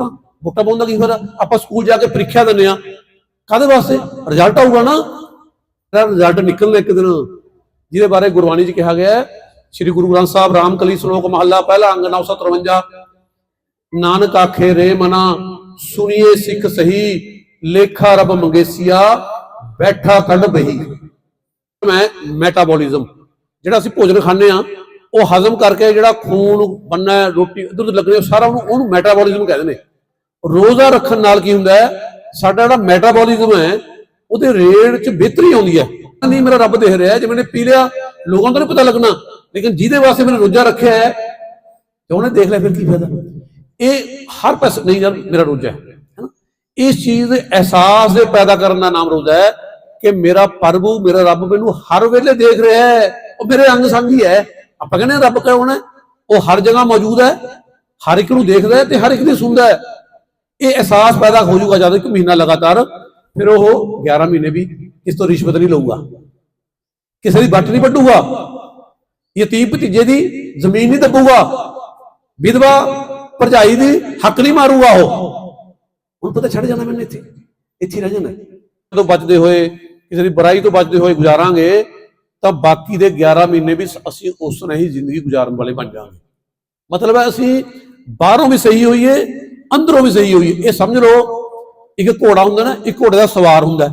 ਵੋਟਾਂ ਵੋਟਾਂ ਪਾਉਣ ਕੀ ਫਾਇਦਾ ਆਪਾਂ ਸਕੂਲ ਜਾ ਕੇ ਪ੍ਰੀਖਿਆ ਦਿੰਦੇ ਆ ਕਾਦੇ ਵਾਸਤੇ? ਰਿਜ਼ਲਟ ਆਊਗਾ ਨਾ? ਰਿਜ਼ਲਟ ਨਿਕਲਣਾ ਇੱਕ ਦਿਨ। ਜਿਹਦੇ ਬਾਰੇ ਗੁਰਬਾਣੀ 'ਚ ਕਿਹਾ ਗਿਆ ਹੈ, ਸ੍ਰੀ ਗੁਰੂ ਗ੍ਰੰਥ ਸਾਹਿਬ ਰਾਮਕਲੀ ਸ਼ਲੋਕ ਮਹੱਲਾ ਪਹਿਲਾ ਅੰਗ 953 ਨਾਨਕ ਆਖੇ ਰੇ ਮਨਾ, ਸੁਣੀਏ ਸਿੱਖ ਸਹੀ, ਲੇਖਾ ਰਬ ਮੰਗੇਸੀਆ, ਬੈਠਾ ਕੱਢ ਬਹੀ। ਮੈਂ ਮੈਟਾਬੋਲਿਜ਼ਮ ਜਿਹੜਾ ਅਸੀਂ ਭੋਜਨ ਖਾਂਦੇ ਆ ਉਹ ਹਜ਼ਮ ਕਰਕੇ ਜਿਹੜਾ ਖੂਨ ਬੰਨਾ ਰੋਟੀ ਇਧਰ ਉਧਰ ਲੱਗਣੀ, ਉਹ ਸਾਰਾ ਉਹਨੂੰ ਉਹਨੂੰ ਮੈਟਾਬੋਲਿਜ਼ਮ ਕਹਿੰਦੇ ਨੇ। ਰੋਜ਼ਾ ਰੱਖਣ ਨਾਲ ਕੀ ਹੁੰਦਾ ਹੈ? ਸਾਡਾ ਜਿਹੜਾ ਮੈਟਾਬੋਲਿਜ਼ਮ ਹੈ, ਉਹਦੇ ਰੇਟ 'ਚ ਬਿਹਤਰੀ ਆਉਂਦੀ ਹੈ। ਨਹੀਂ ਮੇਰਾ ਰੱਬ ਦੇਖ ਰਿਹਾ ਜਿਵੇਂ ਨੇ ਪੀ ਲਿਆ, ਲੋਕਾਂ ਨੂੰ ਨਹੀਂ ਪਤਾ ਲੱਗਣਾ। ਲੇਕਿਨ ਜਿਹਦੇ ਵਾਸਤੇ ਮੈंने ਰੋਜ਼ਾ ਰੱਖਿਆ ਹੈ, ਤੇ ਉਹਨੇ ਦੇਖ ਲਿਆ ਫਿਰ ਕੀ ਫਾਇਦਾ। ਇਹ ਹਰ ਪਾਸੇ, ਨਹੀਂ ਯਾਰ, ਮੇਰਾ ਰੋਜ਼ਾ ਹੈ ਇਸ ਚੀਜ਼ ਦੇ ਅਹਿਸਾਸ ਦੇ ਪੈਦਾ ਕਰਨ ਦਾ ਨਾਮ ਰੋਜ਼ਾ ਹੈ ਕਿ ਮੇਰਾ ਪ੍ਰਭੂ, ਮੇਰਾ ਰੱਬ ਮੈਨੂੰ ਹਰ ਵੇਲੇ ਦੇਖ ਰਿਹਾ ਹੈ। ਉਹ ਮੇਰੇ ਅੰਗ ਸੰਗ ਹੀ ਹੈ। ਆਪਾਂ ਕਹਿੰਦੇ ਹਾਂ ਰੱਬ ਕੌਣ ਹੈ? ਉਹ ਹਰ ਜਗ੍ਹਾ ਮੌਜੂਦ ਹੈ, ਹਰ ਇੱਕ ਨੂੰ ਦੇਖਦਾ ਹੈ ਤੇ ਹਰ ਇੱਕ ਦੀ ਸੁਣਦਾ ਹੈ। ਇਹ ਅਹਿਸਾਸ ਪੈਦਾ ਹੋ ਜਾਊਗਾ ਜਦ ਇੱਕ ਮਹੀਨਾ ਲਗਾਤਾਰ ਫਿਰ ਉਹ 11 ਮਹੀਨੇ ਵੀ ਇਸ ਤੋਂ ਰਿਸ਼ਵਤ ਨਹੀਂ ਲਊਗਾ ਕਿਸੇ ਦੀ ਬੱਟ ਨਹੀਂ ਵੱਢੂਗਾ ਯਤੀਮ ਭਤੀਜੇ ਦੀ ਜ਼ਮੀਨ ਨਹੀਂ ਦੱਬੂਗਾ ਵਿਧਵਾ ਭਰਜਾਈ ਦੀ ਹੱਕ ਨਹੀਂ ਮਾਰੂਗਾ ਉਹ ਹੁਣ ਪਤਾ ਛੱਡ ਜਾਣਾ ਮੈਨੂੰ ਇੱਥੇ ਇੱਥੇ ਹੀ ਰਹਿ ਜਾਣਾ ਤੋਂ ਬਚਦੇ ਹੋਏ ਕਿਸੇ ਦੀ ਬੁਰਾਈ ਤੋਂ ਬਚਦੇ ਹੋਏ ਗੁਜ਼ਾਰਾਂਗੇ ਤਾਂ ਬਾਕੀ ਦੇ 11 ਮਹੀਨੇ ਵੀ ਅਸੀਂ ਉਸ ਤਰ੍ਹਾਂ ਹੀ ਜ਼ਿੰਦਗੀ ਗੁਜ਼ਾਰਨ ਵਾਲੇ ਬਣ ਜਾਵਾਂਗੇ ਮਤਲਬ ਹੈ ਅਸੀਂ ਬਾਹਰੋਂ ਵੀ ਸਹੀ ਹੋਈਏ ਅੰਦਰੋਂ ਵੀ ਸਹੀ ਹੋਈ। ਇਹ ਸਮਝ ਲਓ, ਇੱਕ ਘੋੜਾ ਹੁੰਦਾ ਨਾ, ਇੱਕ ਘੋੜੇ ਦਾ ਸਵਾਰ ਹੁੰਦਾ।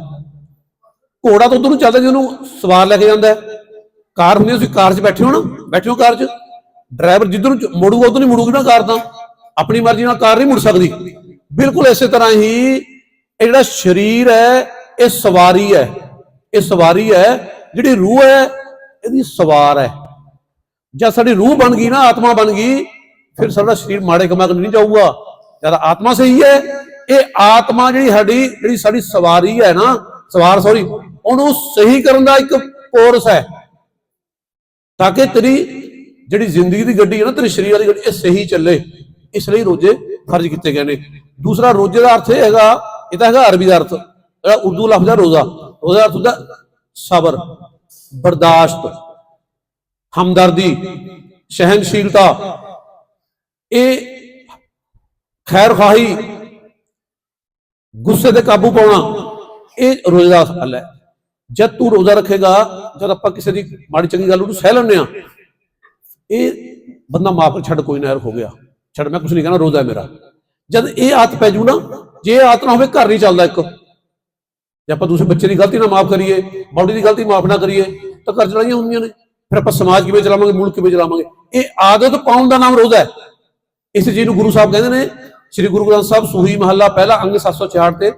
ਘੋੜਾ ਤਾਂ ਉਧਰ ਨੂੰ ਚੱਲਦਾ ਜਿਹਨੂੰ ਸਵਾਰ ਲੈ ਕੇ ਜਾਂਦਾ। ਕਾਰ ਹੁੰਦੀ ਤੁਸੀਂ ਕਾਰ 'ਚ ਬੈਠੇ ਹੋ ਨਾ, ਬੈਠੇ ਹੋ ਕਾਰ 'ਚ। ਡਰਾਈਵਰ ਜਿੱਧਰ ਨੂੰ ਮੁੜੂਗਾ, ਉਧਰ ਨਹੀਂ ਮੁੜੂਗੀ ਨਾ ਕਾਰ ਤਾਂ। ਆਪਣੀ ਮਰਜ਼ੀ ਨਾਲ ਕਾਰ ਨਹੀਂ ਮੁੜ ਸਕਦੀ। ਬਿਲਕੁਲ ਇਸੇ ਤਰ੍ਹਾਂ ਹੀ ਇਹ ਜਿਹੜਾ ਸਰੀਰ ਹੈ, ਇਹ ਸਵਾਰੀ ਹੈ। ਇਹ ਸਵਾਰੀ ਹੈ, ਜਿਹੜੀ ਰੂਹ ਹੈ, ਇਹਦੀ ਸਵਾਰ ਹੈ। ਜਦ ਸਾਡੀ ਰੂਹ ਬਣ ਗਈ ਨਾ, ਆਤਮਾ ਬਣ ਗਈ, ਫਿਰ ਸਾਡਾ ਸਰੀਰ ਮਾੜੇ ਕੰਮਾਂ ਕਰਨ ਨਹੀਂ ਜਾਊਗਾ। ਜਦ ਆਤਮਾ ਸਹੀ ਹੈ, ਇਹ ਆਤਮਾ ਜਿਹੜੀ ਸਾਡੀ ਜਿਹੜੀ ਸਾਡੀ ਸਵਾਰੀ ਹੈ ਨਾ, ਸਵਾਰ ਸੌਰੀ ਉਹਨੂੰ ਸਹੀ ਕਰਨ ਦਾ ਇੱਕ ਕੋਰਸ ਹੈ। ਤਾਂ ਕਿ ਤੇਰੀ ਜਿਹੜੀ ਜ਼ਿੰਦਗੀ ਦੀ ਗੱਡੀ ਹੈ ਨਾ, ਤੇਰੀ ਸਰੀਰ ਵਾਲੀ ਗੱਡੀ, ਇਹ ਸਹੀ ਚੱਲੇ। ਇਸ ਲਈ ਰੋਜੇ ਫਰਜ਼ ਕੀਤੇ ਗਏ ਨੇ। ਦੂਸਰਾ ਰੋਜੇ ਦਾ ਅਰਥ ਇਹ ਹੈਗਾ, ਇਹ ਤਾਂ ਹੈਗਾ ਅਰਬੀ ਦਾ ਅਰਥ। ਜਿਹੜਾ ਉਰਦੂ ਲਫ਼ਜ਼ ਹੈ ਰੋਜ਼ਾ। ਰੋਜ਼ਾ ਅਰਥ ਹੁੰਦਾ ਸਬਰ, ਬਰਦਾਸ਼ਤ, ਹਮਦਰਦੀ ਸਹਿਨਸ਼ੀਲਤਾ ਇਹ ਖੈਰ ਖਾਹੀ ਗੁੱਸੇ ਤੇ ਕਾਬੂ ਪਾਉਣਾ ਇਹ ਰੋਜ਼ੇ ਦਾ ਹੱਲ ਹੈ ਜਦ ਤੂੰ ਰੋਜ਼ਾ ਰੱਖੇਗਾ ਜਦ ਆਪਾਂ ਕਿਸੇ ਦੀ ਮਾੜੀ ਚੰਗੀ ਗੱਲ ਉਹਨੂੰ ਸਹਿ ਲੈਂਦੇ ਆ ਇਹ ਬੰਦਾ ਮਾਫ ਛੱਡ ਕੋਈ ਨਾ ਯਾਰ ਹੋ ਗਿਆ ਛੱਡ ਮੈਂ ਕੁਝ ਨਹੀਂ ਕਹਿਣਾ ਰੋਜ਼ਾ ਹੈ ਮੇਰਾ ਜਦ ਇਹ ਆਦਤ ਪੈ ਜੂ ਨਾ ਜੇ ਇਹ ਆਦਤ ਨਾ ਹੋਵੇ ਘਰ ਨਹੀਂ ਚੱਲਦਾ ਇੱਕ ਜੇ ਆਪਾਂ ਦੂਸਰੇ ਬੱਚੇ ਦੀ ਗਲਤੀ ਨਾ ਮਾਫ ਕਰੀਏ ਬਾਡੀ ਦੀ ਗਲਤੀ ਮਾਫ ਨਾ ਕਰੀਏ ਤਾਂ ਘਰ ਚਲਾਈਆਂ ਹੁੰਦੀਆਂ ਨੇ ਫਿਰ ਆਪਾਂ ਸਮਾਜ ਕਿਵੇਂ ਚਲਾਵਾਂਗੇ ਮੁਲਕ ਕਿਵੇਂ ਚਲਾਵਾਂਗੇ ਇਹ ਆਦਤ ਪਾਉਣ ਦਾ ਨਾਮ ਰੋਜ਼ਾ ਹੈ ਇਸ ਚੀਜ਼ ਨੂੰ ਗੁਰੂ ਸਾਹਿਬ ਕਹਿੰਦੇ ਨੇ ਸ੍ਰੀ ਗੁਰੂ ਗ੍ਰੰਥ ਸਾਹਿਬ ਸੂਹੀ ਮਹੱਲਾ, ਪਹਿਲਾ ਅੰਗ 766 ਤੇ,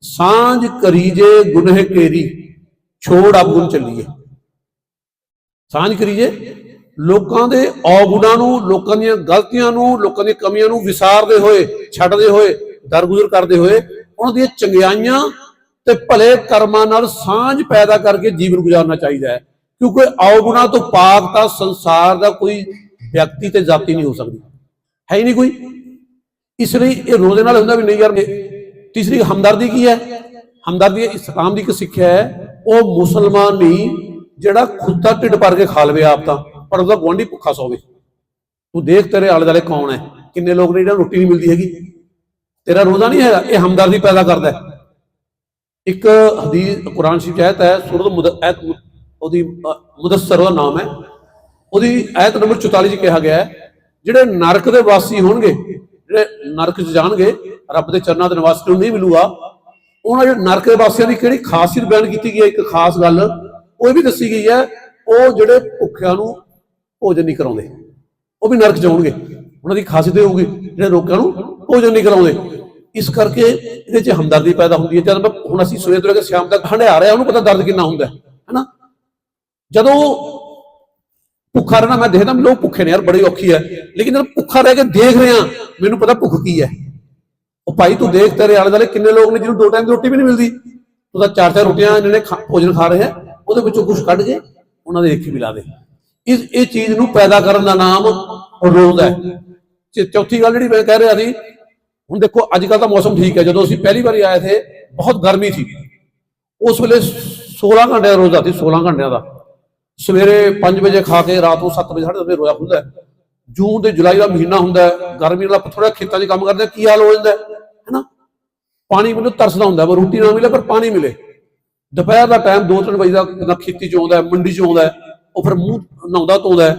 ਸਾਂਝ ਕਰੀਜੇ ਗੁਨਹ ਕੇਰੀ, ਛੋੜ ਅਵਗੁਣ ਚੱਲੀਏ। ਸਾਂਝ ਕਰੀਜੇ, ਲੋਕਾਂ ਦੇ ਔਗੁਣਾਂ ਨੂੰ, ਲੋਕਾਂ ਦੀਆਂ ਗਲਤੀਆਂ ਨੂੰ, ਲੋਕਾਂ ਦੀਆਂ ਕਮੀਆਂ ਨੂੰ ਵਿਸਾਰਦੇ ਹੋਏ, ਛੱਡਦੇ ਹੋਏ, ਦਰਗੁਜ਼ਰ ਕਰਦੇ ਹੋਏ, ਉਹਨਾਂ ਦੀਆਂ ਚੰਗਿਆਈਆਂ ਤੇ ਭਲੇ ਕਰਮਾਂ ਨਾਲ ਸਾਂਝ ਪੈਦਾ ਕਰਕੇ ਜੀਵਨ ਗੁਜ਼ਾਰਨਾ ਚਾਹੀਦਾ ਹੈ। ਕਿਉਂਕਿ ਔਗੁਣਾਂ ਤੋਂ ਪਾਕ ਤਾਂ ਸੰਸਾਰ ਦਾ ਕੋਈ ਵਿਅਕਤੀ ਤੇ ਜਾਤੀ ਨਹੀਂ ਹੋ ਸਕਦੀ। ਹੈ ਹੀ ਨਹੀਂ ਕੋਈ। ਇਸ ਲਈ ਇਹ ਰੋਜ਼ੇ ਨਾਲ ਹੁੰਦਾ ਵੀ ਨਹੀਂ ਯਾਰ ਤੀਸਰੀ ਹਮਦਰਦੀ ਕੀ ਹੈ? ਹਮਦਰਦੀ ਇਸਲਾਮ ਦੀ ਇੱਕ ਸਿੱਖਿਆ ਹੈ ਉਹ ਮੁਸਲਮਾਨ ਨਹੀਂ ਜਿਹੜਾ ਖੁਦ ਦਾ ਢਿੱਡ ਭਰ ਕੇ ਖਾ ਲਵੇ ਆਪ ਤਾਂ ਪਰ ਉਹਦਾ ਗੁਆਂਢੀ ਭੁੱਖਾ ਸੋਵੇ। ਤੂੰ ਦੇਖ ਤੇਰੇ ਆਲੇ ਦੁਆਲੇ ਕੌਣ ਹੈ? ਕਿੰਨੇ ਲੋਕ ਨੇ ਜਿਹੜਾ ਰੋਟੀ ਨਹੀਂ ਮਿਲਦੀ ਹੈਗੀ? ਤੇਰਾ ਰੋਜ਼ਾ ਨਹੀਂ ਹੈਗਾ ਇਹ ਹਮਦਰਦੀ ਪੈਦਾ ਕਰਦਾ ਹੈ। ਇੱਕ ਹਦੀਸ ਕੁਰਾਨ ਸ਼ਰੀਫ 'ਚ ਆਇਤ ਹੈ ਸੂਰਤ ਆਇਤ ਮੁ- ਉਹਦੀ ਅ, ਮੁਦੱਸਰ ਉਹਦਾ ਨਾਮ ਹੈ। ਉਹਦੀ ਆਇਤ ਨੰਬਰ 44 'ਚ ਕਿਹਾ ਗਿਆ ਹੈ ਜਿਹੜੇ ਨਰਕ ਦੇ ਵਾਸੀ ਹੋਣਗੇ ਜਿਹੜੇ ਨਰਕ 'ਚ ਜਾਣਗੇ, ਰੱਬ ਦੇ ਚਰਨਾਂ ਦੇ ਨਿਵਾਸ ਨੂੰ ਨਹੀਂ ਮਿਲੂਗਾ। ਉਹਨਾਂ ਜਿਹੜੇ ਨਰਕ ਦੇ ਵਾਸੀਆਂ ਦੀ ਕਿਹੜੀ ਖਾਸੀਅਤ ਬਿਆਨ ਕੀਤੀ ਗਈ ਹੈ? ਇੱਕ ਖਾਸ ਗੱਲ, ਉਹ ਵੀ ਦੱਸੀ ਗਈ ਹੈ, ਉਹ ਜਿਹੜੇ ਭੁੱਖਿਆਂ ਨੂੰ ਭੋਜਨ ਨਹੀਂ ਕਰਾਉਂਦੇ, ਉਹ ਵੀ ਨਰਕ ਜਾਣਗੇ ਉਹਨਾਂ ਦੀ ਖਾਸੀਅਤ ਇਹ ਹੋਊਗੀ, ਜਿਹੜੇ ਲੋਕਾਂ ਨੂੰ ਭੋਜਨ ਨਹੀਂ ਕਰਾਉਂਦੇ। ਇਸ ਕਰਕੇ ਇਹਦੇ 'ਚ ਹਮਦਰਦੀ ਪੈਦਾ ਹੁੰਦੀ ਹੈ। ਜਦ ਮੈਂ ਹੁਣ ਅਸੀਂ ਸਵੇਰ ਤੋਂ ਲੈ ਕੇ ਸ਼ਾਮ ਤੱਕ ਹੰਡਿਆ ਰਿਹਾ, ਉਹਨੂੰ ਪਤਾ ਦਰਦ ਕਿੰਨਾ ਹੁੰਦਾ ਹੈ, ਹੈਨਾ? ਜਦੋਂ ਭੁੱਖਾ ਰਹਿਣਾ, ਮੈਂ ਦੇਖਦਾ ਲੋਕ ਭੁੱਖੇ ਨੇ ਯਾਰ, ਬੜੀ ਔਖੀ ਹੈ। ਲੇਕਿਨ ਜਦ ਭੁੱਖਾ ਰਹਿ ਕੇ ਦੇਖ ਰਿਹਾ ਮੈਨੂੰ ਪਤਾ ਭੁੱਖ ਕੀ ਹੈ। ਉਹ ਭਾਈ, ਤੂੰ ਦੇਖ ਤੇਰੇ ਆਲੇ ਦੁਆਲੇ ਕਿੰਨੇ ਲੋਕ ਨੇ ਜਿਹਨੂੰ ਦੋ ਟਾਈਮ ਦੀ ਰੋਟੀ ਵੀ ਨਹੀਂ ਮਿਲਦੀ। ਤੂੰ ਤਾਂ ਚਾਰ ਚਾਰ ਰੋਟੀਆਂ ਇਹਨਾਂ ਨੇ ਭੋਜਨ ਖਾ ਰਹੇ ਆ ਉਹਦੇ ਵਿੱਚੋਂ ਕੁਝ ਕੱਢ ਕੇ ਉਹਨਾਂ ਦੇ ਅੱਖੀ ਮਿਲਾ ਦੇ। ਇਸ, ਇਹ ਚੀਜ਼ ਨੂੰ ਪੈਦਾ ਕਰਨ ਦਾ ਨਾਮ ਰੋਜ਼ ਹੈ। ਤੇ ਚੌਥੀ ਗੱਲ ਜਿਹੜੀ ਮੈਂ ਕਹਿ ਰਿਹਾ ਸੀ, ਹੁਣ ਦੇਖੋ ਅੱਜ ਕੱਲ ਤਾਂ ਮੌਸਮ ਠੀਕ ਹੈ। ਜਦੋਂ ਅਸੀਂ ਪਹਿਲੀ ਵਾਰੀ ਆਏ ਥੇ, ਬਹੁਤ ਗਰਮੀ ਸੀ। ਉਸ ਵੇਲੇ 16 ਘੰਟੇ ਦਾ ਰੋਜ਼ਾ ਸੀ 16 ਘੰਟਿਆਂ ਦਾ। ਸਵੇਰੇ 5 ਵਜੇ ਖਾ ਕੇ ਰਾਤ ਨੂੰ 7 ਵਜੇ ਸਾਢੇ ਸੱਤ ਵਜੇ ਰੋਜ਼ਾ ਖੁੱਲਦਾ ਜੂਨ ਤੇ ਜੁਲਾਈ ਦਾ ਮਹੀਨਾ ਹੁੰਦਾ ਹੈ। ਗਰਮੀ ਵਾਲਾ ਥੋੜਾ ਖੇਤਾਂ 'ਚ ਕੰਮ ਕਰਦੇ ਆ, ਕੀ ਹਾਲ ਹੋ ਜਾਂਦਾ ਹੈ ਹੈਨਾ ਪਾਣੀ ਮੈਨੂੰ ਤਰਸਦਾ ਹੁੰਦਾ ਪਰ ਰੋਟੀ ਨਾ ਮਿਲੇ ਪਰ ਪਾਣੀ ਮਿਲੇ। ਦੁਪਹਿਰ ਦਾ ਟਾਈਮ 2-3 ਵਜੇ ਦਾ ਨਾ ਖੇਤੀ 'ਚ ਆਉਂਦਾ ਮੰਡੀ 'ਚ ਆਉਂਦਾ ਉਹ ਫਿਰ ਮੂੰਹ ਨਹਾਉਂਦਾ ਧੋਂਦਾ ਹੈ,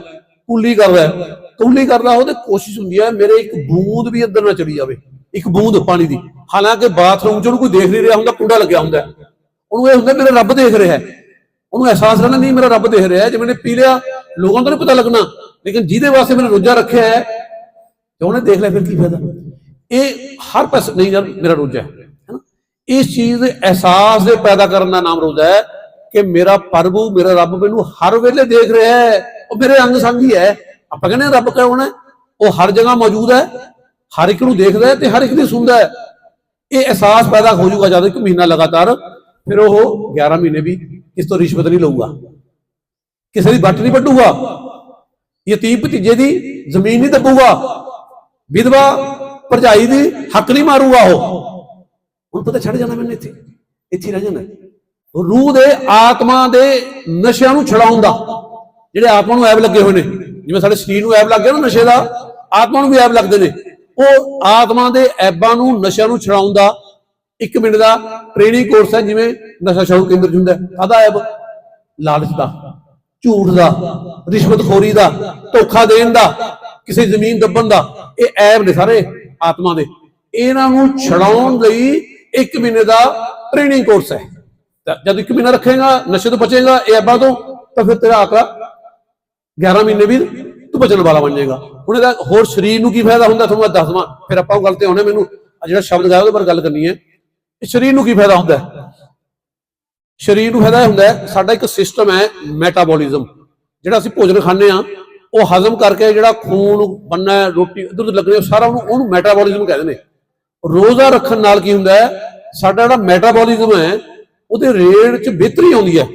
ਕੁੱਲੀ ਕਰਦਾ ਹੈ। ਕੁੱਲੀ ਕਰਦਾ ਉਹਦੇ ਕੋਸ਼ਿਸ਼ ਹੁੰਦੀ ਹੈ ਮੇਰੇ ਇੱਕ ਬੂੰਦ ਵੀ ਅੰਦਰ ਨਾ ਚਲੀ ਜਾਵੇ ਇੱਕ ਬੂੰਦ ਪਾਣੀ ਦੀ। ਹਾਲਾਂਕਿ ਬਾਥਰੂਮ 'ਚ ਉਹਨੂੰ ਕੋਈ ਦੇਖ ਨਹੀਂ ਰਿਹਾ ਹੁੰਦਾ ਕੁੰਡਾ ਲੱਗਿਆ ਹੁੰਦਾ ਉਹਨੂੰ ਇਹ ਹੁੰਦਾ ਮੇਰੇ ਰੱਬ ਦੇਖ ਰਿਹਾ ਹੈ। ਉਹਨੂੰ ਅਹਿਸਾਸ ਰਹਿਣਾ ਨਹੀਂ ਮੇਰਾ ਰੱਬ ਦੇਖ ਰਿਹਾ ਜਿਵੇਂ ਜੇ ਪੀ ਲਿਆ, ਲੋਕਾਂ ਨੂੰ ਨਹੀਂ ਪਤਾ ਲੱਗਣਾ। ਲੇਕਿਨ ਜਿਹਦੇ ਵਾਸਤੇ ਮੈंने ਰੋਜ਼ਾ ਰੱਖਿਆ ਹੈ, ਤੇ ਉਹਨੇ ਦੇਖ ਲਿਆ ਫਿਰ ਕੀ ਫਾਇਦਾ। ਇਹ ਹਰ ਪਾਸੇ ਨਹੀਂ ਯਾਰ, ਮੇਰਾ ਰੋਜ਼ਾ ਹੈ ਇਸ ਚੀਜ਼ ਦੇ ਅਹਿਸਾਸ ਦੇ ਪੈਦਾ ਕਰਨ ਦਾ ਨਾਮ ਰੋਜ਼ਾ ਹੈ ਕਿ ਮੇਰਾ ਪ੍ਰਭੂ, ਮੇਰਾ ਰੱਬ ਮੈਨੂੰ ਹਰ ਵੇਲੇ ਦੇਖ ਰਿਹਾ ਹੈ। ਉਹ ਮੇਰੇ ਅੰਗ ਸੰਗ ਹੀ ਹੈ। ਆਪਾਂ ਕਹਿੰਦੇ ਰੱਬ ਕੌਣ ਹੈ? ਉਹ ਹਰ ਜਗ੍ਹਾ ਮੌਜੂਦ ਹੈ, ਹਰ ਇੱਕ ਨੂੰ ਦੇਖਦਾ ਹੈ ਤੇ ਹਰ ਇੱਕ ਦੀ ਸੁਣਦਾ ਹੈ। ਇਹ ਅਹਿਸਾਸ ਪੈਦਾ ਹੋ ਜਾਊਗਾ ਜਦ ਇੱਕ ਮਹੀਨਾ ਲਗਾਤਾਰ, ਫਿਰ ਉਹ 11 ਮਹੀਨੇ ਵੀ ਇਸ ਤੋਂ ਰਿਸ਼ਵਤ ਨਹੀਂ ਲਊਗਾ। ਕਿਸੇ ਦੀ ਬੱਟ ਨਹੀਂ ਵੱਢੂਗਾ। ਯਤੀਮ ਭਤੀਜੇ ਦੀ ਜ਼ਮੀਨ ਨਹੀਂ ਦੱਬੂਗਾ। ਵਿਧਵਾ ਭਰਜਾਈ ਦੀ ਹੱਕ ਨਹੀਂ ਮਾਰੂਗਾ ਉਹ। ਹੁਣ ਪਤਾ ਛੱਡ ਜਾਣਾ ਮੈਨੂੰ ਇੱਥੇ। ਇੱਥੇ ਰਹਿ ਜਾਣਾ। ਰੂਹ ਦੇ ਆਤਮਾ ਦੇ ਨਸ਼ਿਆਂ ਨੂੰ ਛਡਾਉਣ ਦਾ। ਜਿਹੜੇ ਆਤਮਾ ਨੂੰ ਐਬ ਲੱਗੇ ਹੋਏ ਨੇ। ਜਿਵੇਂ ਸਾਡੇ ਸਰੀਰ ਨੂੰ ਐਬ ਲੱਗ ਗਿਆ ਨਾ ਨਸ਼ੇ ਦਾ। ਆਤਮਾ ਨੂੰ ਵੀ ਐਬ ਲੱਗਦੇ ਨੇ। ਉਹ ਆਤਮਾ ਦੇ ਐਬਾਂ ਨੂੰ, ਨਸ਼ਿਆਂ ਨੂੰ ਛਡਾਉਣ ਦਾ ਇੱਕ ਮਿੰਟ ਦਾ ਟ੍ਰੇਨਿੰਗ ਕੋਰਸ ਹੈ, ਜਿਵੇਂ ਨਸ਼ਾ ਛਡਾਊ ਕੇਂਦਰ 'ਚ ਹੁੰਦਾ ਹੈ। ਕਾਹਦਾ ਐਬ ਲਾਲਚ ਦਾ, ਝੂਠ ਦਾ, ਰਿਸ਼ਵਤਖੋਰੀ ਦਾ, ਧੋਖਾ ਦੇਣ ਦਾ, ਕਿਸੇ ਜ਼ਮੀਨ ਦੱਬਣ ਦਾ, ਇਹ ਐਬ ਨੇ ਸਾਰੇ ਆਤਮਾ ਦੇ। ਇਹਨਾਂ ਨੂੰ ਛਡਾਉਣ ਲਈ ਇੱਕ ਮਹੀਨੇ ਦਾ ਟ੍ਰੇਨਿੰਗ ਕੋਰਸ ਹੈ। ਜਦ ਇੱਕ ਮਹੀਨਾ ਰੱਖੇਗਾ, ਨਸ਼ੇ ਤੋਂ ਬਚੇਗਾ, ਇਹ ਐਬਾਂ ਤੋਂ, ਤਾਂ ਫਿਰ ਤੇਰਾ ਆਕੜਾ 11 ਮਹੀਨੇ ਵੀ ਤੂੰ ਬਚਣ ਵਾਲਾ ਬਣ ਜਾਏਗਾ। ਹੁਣ ਇਹਦਾ ਹੋਰ ਸਰੀਰ ਨੂੰ ਕੀ ਫਾਇਦਾ ਹੁੰਦਾ, ਤੁਹਾਨੂੰ ਮੈਂ ਦੱਸਵਾਂ ਫਿਰ ਆਪਾਂ ਉਹ ਗੱਲ ਤੇ ਆਉਣੇ ਮੈਨੂੰ। ਆ ਜਿਹੜਾ ਸ਼ਬਦ ਗਾਇਆ ਉਹਦੇ ਬਾਰੇ ਗੱਲ ਕਰਨੀ ਹੈ। ਸਰੀਰ ਨੂੰ ਕੀ ਫਾਇਦਾ ਹੁੰਦਾ ਹੈ? ਸਰੀਰ ਨੂੰ ਫਾਇਦਾ ਇਹ ਹੁੰਦਾ ਹੈ ਸਾਡਾ ਇੱਕ ਸਿਸਟਮ ਹੈ ਮੈਟਾਬੋਲਿਜ਼ਮ ਜਿਹੜਾ ਅਸੀਂ ਭੋਜਨ ਖਾਂਦੇ ਆ ਉਹ ਹਜ਼ਮ ਕਰਕੇ ਜਿਹੜਾ ਖੂਨ ਬਣਨਾ ਰੋਟੀ ਇਧਰ ਉਧਰ ਲੱਗਣੀ ਹੈ, ਸਾਰਾ ਉਹਨੂੰ ਉਹਨੂੰ ਮੈਟਾਬੋਲਿਜ਼ਮ ਕਹਿੰਦੇ ਨੇ। ਰੋਜ਼ਾ ਰੱਖਣ ਨਾਲ ਕੀ ਹੁੰਦਾ ਹੈ ਸਾਡਾ ਜਿਹੜਾ ਮੈਟਾਬੋਲਿਜ਼ਮ ਹੈ ਉਹਦੇ ਰੇਟ 'ਚ ਬਿਹਤਰੀ ਆਉਂਦੀ ਹੈ।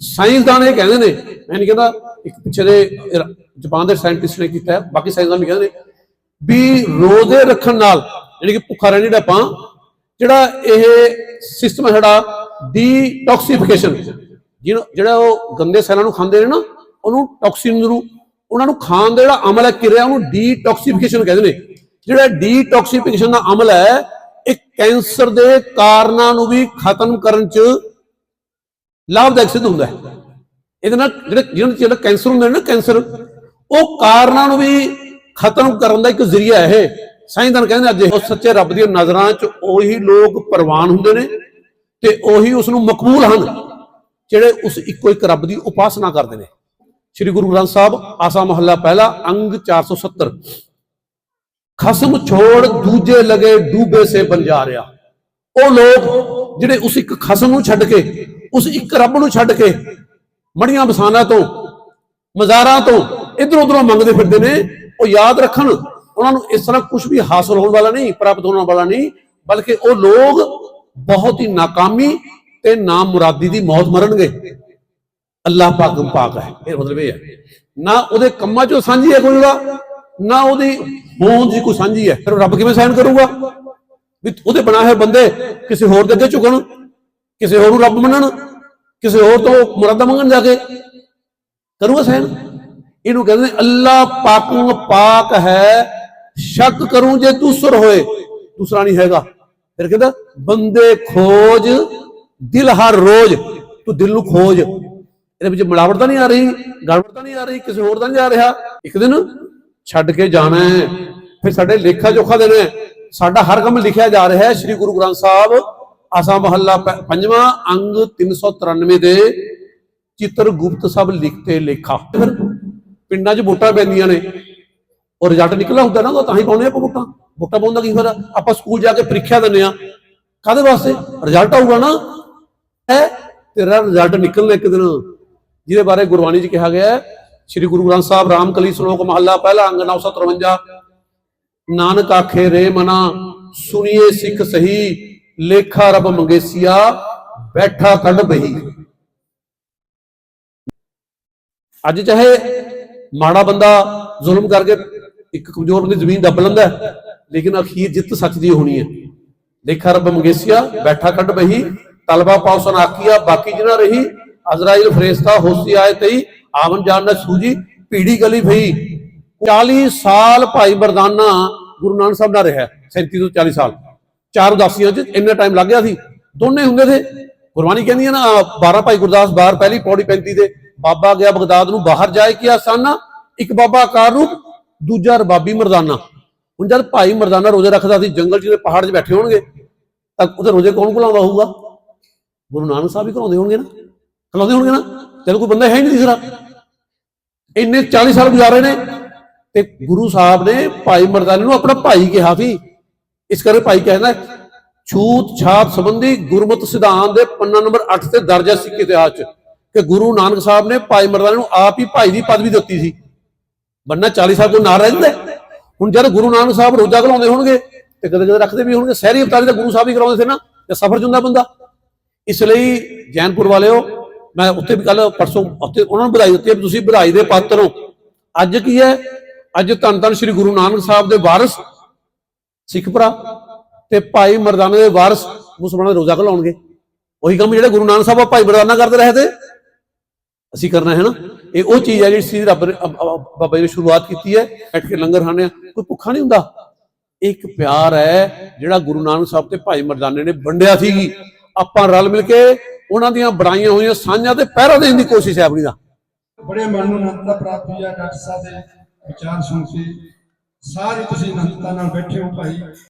ਸਾਇੰਸਦਾਨ ਇਹ ਕਹਿੰਦੇ ਨੇ ਮੈਂ ਨਹੀਂ ਕਹਿੰਦਾ ਇੱਕ ਪਿੱਛੇ ਦੇ ਇਰਾ- ਜਾਪਾਨ ਦੇ ਸਾਇੰਟਿਸਟ ਨੇ ਕੀਤਾ ਬਾਕੀ ਸਾਇੰਸਦਾਨ ਵੀ ਕਹਿੰਦੇ ਨੇ ਵੀ ਰੋਜ਼ੇ ਰੱਖਣ ਨਾਲ ਜਿਹੜੀ ਕਿ ਭੁੱਖਾ ਰਹਿਣੀ ਦਾ ਆਪਾਂ ਜਿਹੜਾ ਇਹ ਸਿਸਟਮ ਹੈ ਸਾਡਾ ਡੀਟੌਕਸੀਫਿਕੇਸ਼ਨ ਜਿਹਨੂੰ ਜਿਹੜਾ ਉਹ ਗੰਦੇ ਸੈੱਲਾਂ ਨੂੰ ਖਾਂਦੇ ਨੇ ਨਾ, ਉਹਨੂੰ ਟੌਕਸਿਨ ਨੂੰ, ਉਹਨਾਂ ਨੂੰ ਖਾਣ ਦਾ ਜਿਹੜਾ ਅਮਲ ਹੈ, ਕਿਰਿਆ ਉਹਨੂੰ ਡੀਟੌਕਸੀਫਿਕੇਸ਼ਨ ਕਹਿੰਦੇ ਨੇ। ਜਿਹੜਾ ਡੀਟੌਕਸੀਫਿਕੇਸ਼ਨ ਦਾ ਅਮਲ ਹੈ, ਇਹ ਕੈਂਸਰ ਦੇ ਕਾਰਨਾਂ ਨੂੰ ਵੀ ਖਤਮ ਕਰਨ 'ਚ ਲਾਭਦਾਇਕ ਸਿੱਧ ਹੁੰਦਾ ਹੈ। ਇਹਦੇ ਨਾਲ ਜਿਹੜੇ ਜਿਹਨਾਂ ਚ ਜਿਹੜਾ ਕੈਂਸਰ ਹੁੰਦੇ ਨੇ ਨਾ, ਕੈਂਸਰ, ਉਹ ਕਾਰਨਾਂ ਨੂੰ ਵੀ ਖਤਮ ਕਰਨ ਦਾ ਇੱਕ ਜ਼ਰੀਆ ਹੈ। ਇਹ ਸਾਇੰਸਦਾਨ ਕਹਿੰਦੇ ਅੱਜ ਉਹ ਸੱਚੇ ਰੱਬ ਦੀਆਂ ਨਜ਼ਰਾਂ 'ਚ ਉਹੀ ਲੋਕ ਪ੍ਰਵਾਨ ਹੁੰਦੇ ਨੇ ਤੇ ਉਹੀ ਉਸ ਨੂੰ ਮਕਬੂਲ ਹਨ, ਜਿਹੜੇ ਉਸ ਇੱਕੋ ਇੱਕ ਰੱਬ ਦੀ ਉਪਾਸਨਾ ਕਰਦੇ ਨੇ। ਸ੍ਰੀ ਗੁਰੂ ਗ੍ਰੰਥ ਸਾਹਿਬ, ਆਸਾ ਮਹੱਲਾ ਪਹਿਲਾ, ਅੰਗ 470 ਖਸਮ ਛੋੜ ਦੂਜੇ ਲਗੇ ਡੂਬੇ ਸੇ ਬੰਜਾਰਿਆ ਉਹ ਲੋਕ ਜਿਹੜੇ ਉਸ ਇੱਕ ਖਸਮ ਨੂੰ ਛੱਡ ਕੇ, ਉਸ ਇੱਕ ਰੱਬ ਨੂੰ ਛੱਡ ਕੇ ਮੜੀਆਂ ਬਸਾਨਾ ਤੋਂ, ਮਜ਼ਾਰਾਂ ਤੋਂ ਇਧਰ ਉਧਰੋਂ ਮੰਗਦੇ ਫਿਰਦੇ ਨੇ, ਉਹ ਯਾਦ ਰੱਖਣ ਉਹਨਾਂ ਨੂੰ ਇਸ ਤਰ੍ਹਾਂ ਕੁਝ ਵੀ ਹਾਸਲ ਹੋਣ ਵਾਲਾ ਨਹੀਂ, ਪ੍ਰਾਪਤ ਹੋਣ ਵਾਲਾ ਨਹੀਂ, ਬਲਕਿ ਉਹ ਲੋਕ ਬਹੁਤ ਹੀ ਨਾਕਾਮੀ ਤੇ ਨਾਮੁਰਾਦੀ ਦੀ ਮੌਤ ਮਰਨਗੇ। ਅੱਲਾਹ ਪਾਕ ਪਾਕ ਹੈ। ਇਹ ਮਤਲਬ ਇਹ ਹੈ। ਨਾ ਉਹਦੇ ਕੰਮਾਂ ਚੋਂ ਸਾਂਝੀ ਹੈ ਕੋਈ ਉਹਦਾ, ਨਾ ਉਹਦੀ ਹੋਂਦ ਦੀ ਕੋਈ ਸਾਂਝੀ ਹੈ। ਫਿਰ ਰੱਬ ਕਿਵੇਂ ਸਹਿਣ ਕਰੂਗਾ? ਵੀ ਉਹਦੇ ਬਣਾਏ ਹੋਏ ਬੰਦੇ, ਕਿਸੇ ਹੋਰ ਦੇ ਅੱਗੇ ਝੁਕਣ, ਕਿਸੇ ਹੋਰ ਨੂੰ ਰੱਬ ਮੰਨਣ, ਕਿਸੇ ਹੋਰ ਤੋਂ ਮੁਰਾਦਾਂ ਮੰਗਣ ਜਾ ਕੇ ਕਰੂਗਾ ਸਹਿਣ ਇਹਨੂੰ ਕਹਿੰਦੇ ਨੇ, ਅੱਲਾਹ ਪਾਕੂ ਪਾਕ ਹੈ ਸ਼ੱਕ ਕਰੂੰ ਜੇ ਦੂਸਰ ਹੋਏ। ਦੂਸਰਾ ਨਹੀਂ ਹੈਗਾ। ਫਿਰ ਕਹਿੰਦਾ, ਬੰਦੇ ਖੋਜ, ਦਿਲ ਹਰ ਰੋਜ਼, ਤੂੰ ਦਿਲ ਨੂੰ ਖੋਜ। ਇਹਦੇ ਵਿੱਚ ਮਿਲਾਵਟ ਤਾਂ ਨਹੀਂ ਆ ਰਹੀ, ਗੜਬੜ ਤਾਂ ਨਹੀਂ ਆ ਰਹੀ, ਕਿਸੇ ਹੋਰ ਤਾਂ ਨਹੀਂ ਜਾ ਰਿਹਾ। ਇੱਕ ਦਿਨ ਛੱਡ ਕੇ ਜਾਣਾ ਹੈ। ਫਿਰ ਸਾਡੇ ਲੇਖਾ ਜੋਖਾ ਦੇਣਾ ਸਾਡਾ ਹਰ ਕੰਮ ਲਿਖਿਆ ਜਾ ਰਿਹਾ ਹੈ। ਸ੍ਰੀ ਗੁਰੂ ਗ੍ਰੰਥ ਸਾਹਿਬ, ਆਸਾ ਮਹੱਲਾ ਪ- ਪੰਜਵਾਂ ਅੰਗ 393 ਦੇ ਚਿੱਤਰ ਗੁਪਤ ਸਭ ਲਿਖਤੇ ਲੇਖਾ। ਪਿੰਡਾਂ 'ਚ ਵੋਟਾਂ ਪੈਂਦੀਆਂ ਨੇ। ਉਹ ਰਿਜ਼ਲਟ ਨਿਕਲਿਆ ਹੁੰਦਾ ਨਾ, ਉਹ ਤਾਂ ਹੀ ਪਾਉਣੇ ਆਪਾਂ ਵੋਟਾਂ। ਵੋਟਾਂ ਪਾਉਣ ਦਾ ਕੀ ਫਾਇਦਾ? ਆਪਾਂ ਸਕੂਲ ਜਾ ਕੇ ਪ੍ਰੀਖਿਆ ਦਿੰਦੇ ਆ ਕਾਦੇ ਵਾਸਤੇ? ਰਿਜ਼ਲਟ ਆਊਗਾ ਨਾ। ਹੈ? ਤੇਰਾ ਰਿਜ਼ਲਟ ਨਿਕਲਣਾ ਇੱਕ ਦਿਨ। ਜਿਹਦੇ ਬਾਰੇ ਗੁਰਬਾਣੀ 'ਚ ਕਿਹਾ ਗਿਆ ਹੈ, ਸ੍ਰੀ ਗੁਰੂ ਗ੍ਰੰਥ ਸਾਹਿਬ ਰਾਮਕਲੀ ਸ਼ਲੋਕ ਮਹੱਲਾ, ਪਹਿਲਾ ਅੰਗ 953 ਨਾਨਕ ਆਖੇ, ਰੇ ਮਨਾ ਸੁਣੀਏ ਸਿੱਖ ਸਹੀ, ਲੇਖਾ ਰਬ ਮੰਗੇਸੀਆ, ਬੈਠਾ ਕੱਢ ਬਹੀ। ਅੱਜ ਚਾਹੇ ਮਾੜਾ ਬੰਦਾ ਜ਼ੁਲਮ ਕਰਕੇ ਇੱਕ ਕਮਜ਼ੋਰ ਬੰਦੇ ਜ਼ਮੀਨ ਦੱਬ ਲੈਂਦਾ ਲੇਕਿਨ ਅਖੀਰ ਜਿੱਤ ਸੱਚ ਦੀ ਹੋਣੀ ਹੈ। ਲੇਖਾ ਰਬ ਮੰਗੇਸੀਆ, ਬੈਠਾ ਕੱਢ ਬਹੀ ਤਲਬਾ ਪਾਉਸਨ ਆਕੀਆ ਬਾਕੀ ਜਿਨਾ ਰਹੀ, ਅਜ਼ਰਾਈਲ ਫਰੇਸਤਾ, ਹੋਸੀ ਆਏ ਤਈ, ਆਵਨ ਜਾਨ ਨਾ ਸੂਜੀ ਪੀੜੀ ਗਲੀ ਭਈ। 40 ਸਾਲ ਭਾਈ ਮਰਦਾਨਾ ਗੁਰੂ ਨਾਨਕ ਸਾਹਿਬ ਨਾਲ ਰਿਹਾ 37 ਤੋਂ 40 ਸਾਲ। ਚਾਰ ਉਦਾਸੀਆਂ 'ਚ ਇੰਨਾ ਟਾਈਮ ਲੱਗ ਗਿਆ ਸੀ। ਦੋਨੇ ਹੁੰਦੇ ਥੇ। ਗੁਰਬਾਣੀ ਕਹਿੰਦੀ ਹੈ ਨਾ 12 ਭਾਈ ਗੁਰਦਾਸ ਬਾਹਰ, ਪਹਿਲੀ ਪੌੜੀ 35 ਦੇ ਬਾਬਾ ਗਿਆ ਬਗਦਾਦ ਨੂੰ, ਬਾਹਰ ਜਾਏ ਕਿ ਆਸਾਨਾ? ਇੱਕ ਬਾਬਾ ਆਕਾਰ ਰੂਪ ਦੂਜਾ ਰਬਾਬੀ ਮਰਦਾਨਾ। ਹੁਣ ਜਦ ਭਾਈ ਮਰਦਾਨਾ ਰੋਜ਼ੇ ਰੱਖਦਾ ਸੀ, ਜੰਗਲ 'ਚ ਪਹਾੜ 'ਚ ਬੈਠੇ ਹੋਣਗੇ, ਤਾਂ ਉਹਦੇ ਰੋਜ਼ੇ ਕੌਣ ਖੁਲਾਉਂਦਾ ਹੋਊਗਾ? ਗੁਰੂ ਨਾਨਕ ਸਾਹਿਬ ਹੀ ਖਲਾਉਂਦੇ ਹੋਣਗੇ ਨਾ। ਖਲਾਉਂਦੇ ਹੋਣਗੇ ਨਾ। ਜਦੋਂ ਕੋਈ ਬੰਦਾ ਹੈ ਹੀ ਨਹੀਂ ਦਿਖ ਇੰਨੇ 40 ਸਾਲ ਗੁਜ਼ਾਰੇ ਨੇ ਤੇ ਗੁਰੂ ਸਾਹਿਬ ਨੇ ਭਾਈ ਮਰਦਾਨੇ ਨੂੰ ਆਪਣਾ ਭਾਈ ਕਿਹਾ ਸੀ। ਇਸ ਕਰਕੇ ਭਾਈ ਕਹਿੰਦਾ, ਛੂਤ ਛਾਤ ਸੰਬੰਧੀ ਗੁਰਮਤਿ ਸਿਧਾਂਤ ਦੇ ਪੰਨਾ ਨੰਬਰ 8 ਤੇ ਦਰਜ ਹੈ ਸਿੱਖ ਇਤਿਹਾਸ 'ਚ ਕਿ ਗੁਰੂ ਨਾਨਕ ਸਾਹਿਬ ਨੇ ਭਾਈ ਮਰਦਾਨੇ ਨੂੰ ਆਪ ਹੀ ਭਾਈ ਦੀ ਪਦਵੀ ਦਿੱਤੀ ਸੀ। ਬੰਨਾ 40 ਸਾਲ ਤੋਂ ਨਾਲ ਰਹਿੰਦਾ ਹੁਣ ਜਦ ਗੁਰੂ ਨਾਨਕ ਸਾਹਿਬ ਰੋਜ਼ਾ ਘਲਾਉਂਦੇ ਹੋਣਗੇ ਤੇ ਕਦੇ ਕਦੇ ਰੱਖਦੇ ਵੀ ਹੋਣਗੇ, ਸਹਿਰੀ ਅਵਤਾਰੀ ਤਾਂ ਗੁਰੂ ਸਾਹਿਬ ਹੀ ਕਰਾਉਂਦੇ ਸੀ ਨਾ, ਤੇ ਸਫਰ ਜੁੰਦਾ ਬੰਦਾ। ਇਸ ਲਈ ਜੈਨਪੁਰ ਵਾਲਿਓ, ਮੈਂ ਉੱਥੇ ਵੀ ਕੱਲ ਪਰਸੋਂ ਉੱਥੇ ਉਹਨਾਂ ਨੂੰ ਵਧਾਈ ਦਿੱਤੀ ਹੈ ਵੀ ਤੁਸੀਂ ਵਧਾਈ ਦੇ ਪਾਤਰ ਹੋ। ਅੱਜ ਕੀ ਹੈ? ਅੱਜ ਧੰਨ ਧੰਨ ਸ੍ਰੀ ਗੁਰੂ ਨਾਨਕ ਸਾਹਿਬ ਦੇ ਵਾਰਿਸ, ਸਿੱਖ ਭਰਾ ਤੇ ਭਾਈ ਮਰਦਾਨਾ ਦੇ ਵਾਰਿਸ ਮੁਸਲਮਾਨਾਂ ਦੇ ਰੋਜ਼ਾ ਘਲਾਉਣਗੇ। ਉਹੀ ਕੰਮ ਜਿਹੜੇ ਗੁਰੂ ਨਾਨਕ ਸਾਹਿਬ ਆ, ਭਾਈ ਮਰਦਾਨਾ ਕਰਦੇ ਰਹੇ ਤੇ। ਅਸੀਂ ਕਰਨਾ ਹੈ ਨਾ? ਇਹ ਉਹ ਚੀਜ਼ ਹੈ ਜਿਹੜੀ ਸੀ ਰੱਬ ਨੇ ਬਾਬਾ ਜੀ ਨੇ ਸ਼ੁਰੂਆਤ ਕੀਤੀ ਹੈ, ਬੈਠ ਕੇ ਲੰਗਰ ਖਾਣੇ ਆ। ਕੋਈ ਭੁੱਖਾ ਨਹੀਂ ਹੁੰਦਾ। ਇੱਕ ਪਿਆਰ ਹੈ ਜਿਹੜਾ ਗੁਰੂ ਨਾਨਕ ਸਾਹਿਬ ਤੇ ਭਾਈ ਮਰਦਾਨੇ ਨੇ ਵੰਡਿਆ ਸੀਗੀ ਆਪਾਂ ਰਲ ਮਿਲ ਕੇ ਉਹਨਾਂ ਦੀਆਂ ਬੜਾਈਆਂ ਹੋਈਆਂ, ਸਾਂਝਾਂ ਤੇ ਪਹਿਰਾ ਦੇਣ ਦੀ ਕੋਸ਼ਿਸ਼ ਹੈ ਆਪਣੀ ਦਾ ਬੜੇ ਮਨ ਨੂੰ ਅਨੰਦਤਾ ਪ੍ਰਾਪਤ ਹੋਈ ਹੈ ਡਾਕਟਰ ਸਾਹਿਬ ਦੇ ਵਿਚਾਰ ਸੁਣ ਕੇ। ਸਾਰੇ ਤੁਸੀਂ ਅਨੰਦਤਾ ਨਾਲ ਬੈਠੇ ਹੋ ਭਾਈ।